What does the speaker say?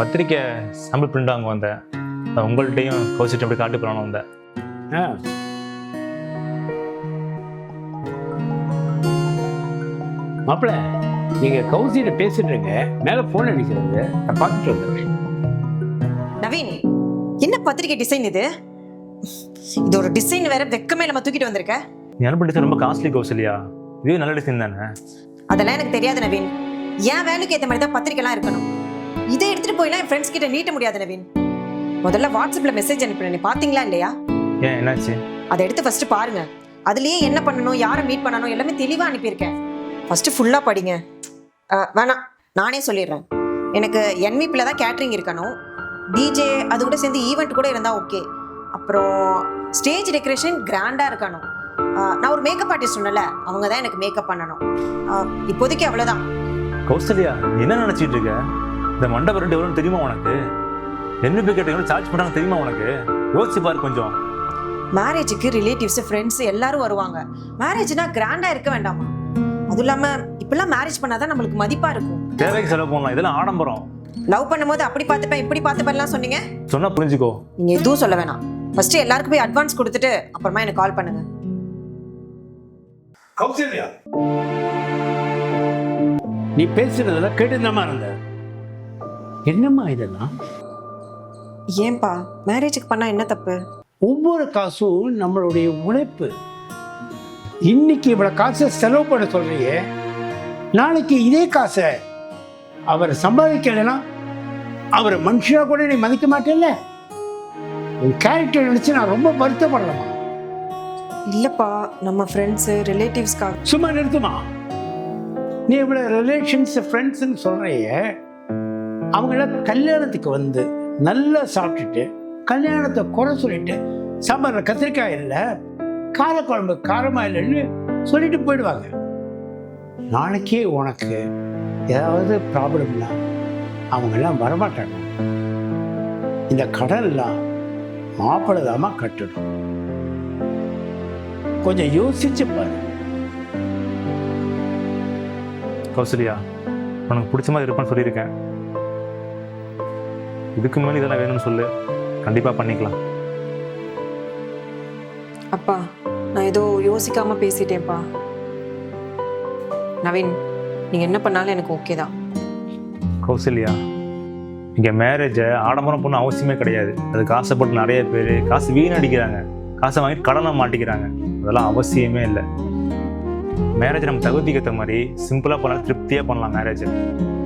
பத்திரிக்கை sample print வாங்க வந்தேன். உங்கள்கிட்டயும் கௌசிட்டு அப்படி காட்டு போகலான்னு வந்தேன். ஆ. மாப்பிள்ள நீங்க கௌசியில பேசிட்டு இருங்க. மேல போன் அடிக்கிறது. நான் பார்த்துட்டு வந்துடுறேன். நவீன் என்ன பத்திரிக்கை டிசைன் இது? இது ஒரு டிசைன் வேற வெக்கமே நம்ம தூக்கிட்டு வந்திருக்க. நீ அனுப்ப டிசைன் ரொம்ப காஸ்ட்லி கௌசல்யா. இதுவே நல்ல டிசைன் தானே? அதெல்லாம் எனக்கு தெரியாது நவீன். என் வேலைக்கு ஏற்ற மாதிரி தான் பத்திரிக்கைலாம் இருக்கணும். போயெல்லாம் என் ஃப்ரெண்ட்ஸ் கிட்ட நீட்ட முடியாது நவீன். முதல்ல வாட்ஸ்அப்ல மெசேஜ் அனுப்புறேன் நீ பாத்தீங்களா இல்லையா? ஏன் என்னாச்சு? அதை எடுத்து ஃபர்ஸ்ட் பாருங்க. அதுலயே என்ன பண்ணணும் யாரை மீட் பண்ணணும் எல்லாமே தெளிவா அனுப்பியிருக்கேன். ஃபர்ஸ்ட் ஃபுல்லா படிங்க. வேணாம். நானே சொல்லிடுறேன். எனக்கு என்விபியில் தான் கேட்ரிங் இருக்கணும். டிஜே அது கூட சேர்ந்து ஈவெண்ட் கூட இருந்தால் ஓகே அப்புறம் ஸ்டேஜ் டெக்கரேஷன் கிராண்டாக இருக்கணும். நான் ஒரு மேக்கப் ஆர்டிஸ்ட் சொன்னல அவங்க தான் எனக்கு மேக்கப் பண்ணணும். இப்போதைக்கு அவ்வளோதான் கௌசல்யா என்ன நினைச்சிட்டு இருக்க? இந்த மண்டபம் ரெண்டு எவ்வளோ தெரியுமா உனக்கு? என்ன கேட்ட எவ்வளோ சார்ஜ் பண்ணாங்க தெரியுமா உனக்கு? யோசிச்சு பாரு கொஞ்சம். மேரேஜுக்கு ரிலேட்டிவ்ஸ் ஃப்ரெண்ட்ஸ் எல்லாரும் வருவாங்க. மேரேஜ்னா கிராண்டாக இருக்க வேண்டாமா? அதுவும் இல்லாமல் இப்பெல்லாம் மேரேஜ் பண்ணாதான் நம்மளுக்கு மதிப்பாக இருக்கும். தேவைக்கு செலவு பண்ணலாம். இதெல்லாம் ஆடம்பரம். லவ் பண்ணும்போது அப்படி பார்த்துப்பேன் இப்படி பார்த்துப்பேன்லாம் சொன்னீங்க? சொன்னா புரிஞ்சுக்கோ. நீங்க எதுவும் சொல்ல வேணாம். ஃபர்ஸ்ட் எல்லாருக்கும் போய் அட்வான்ஸ் கொடுத்துட்டு அப்புறமா எனக்கு கால் பண்ணுங்க. கௌசல்யா. நீ பேசுறதெல்லாம் கேட்டுதாம்மா இருந்த? என்னம்மா இதெல்லாம்? ஏன்பா மேரேஜுக்கு பண்ணா என்ன தப்பு? ஒவ்வொரு காசும் நம்மளுடைய உழைப்பு. இன்னைக்கு இவ்வளவு காசை செலவு பண்ண சொல்றியே நாளைக்கு இதே காசை அவர் சம்பாதிக்கலைன்னா அவரை மனுஷனா கூட நீ மதிக்க மாட்டேல்ல உன் கேரக்டர் நினைச்சு நான் ரொம்ப வருத்தப்படுறேம்மா இல்லப்பா நம்ம ஃப்ரெண்ட்ஸ் ரிலேட்டிவ்ஸ்க்காக சும்மா நிறுத்துமா நீ இவ்வளவு ரிலேஷன்ஸ் ஃப்ரெண்ட்ஸ்னு சொல்றியே அவங்கள கல்யாணத்துக்கு வந்து நல்லா சாப்பிட்டுட்டு கல்யாணத்தை குறை சொல்லிட்டு சாம்பார்ல கத்திரிக்காய் இல்லை காரக்குழம்பு காரமாக இல்லைன்னு சொல்லிட்டு போயிடுவாங்க. நாளைக்கே உனக்கு ஏதாவது ப்ராப்ளம்னா அவங்கெல்லாம் வரமாட்டாங்க. இந்த கடன்லாம் மாப்பிள்ளதாமா கட்டணும். கொஞ்சம் யோசிச்சு பாரு. கௌசல்யா உனக்கு பிடிச்ச மாதிரி இருப்பான்னு சொல்லியிருக்கேன். இதுக்கு மேலே இதெல்லாம் வேணும்னு சொல்லு. கண்டிப்பாக பண்ணிக்கலாம். அப்பா நான் ஏதோ யோசிக்காம பேசிட்டேன்ப்பா. நவீன் நீங்க என்ன பண்ணாலும் எனக்கு ஓகே தான். கௌசல்யா இங்கே மேரேஜை ஆடம்பரம் பண்ண அவசியமே கிடையாது. அதுக்கு ஆசைப்பட்டு நிறைய பேர் காசு வீணடிக்கிறாங்க. காசை வாங்கிட்டு கடனை மாட்டிக்கிறாங்க. அதெல்லாம் அவசியமே இல்லை. மேரேஜ் நம்ம தகுதிக்கு ஏற்ற மாதிரி சிம்பிளாக பண்ணலாம் திருப்தியாக பண்ணலாம் மேரேஜை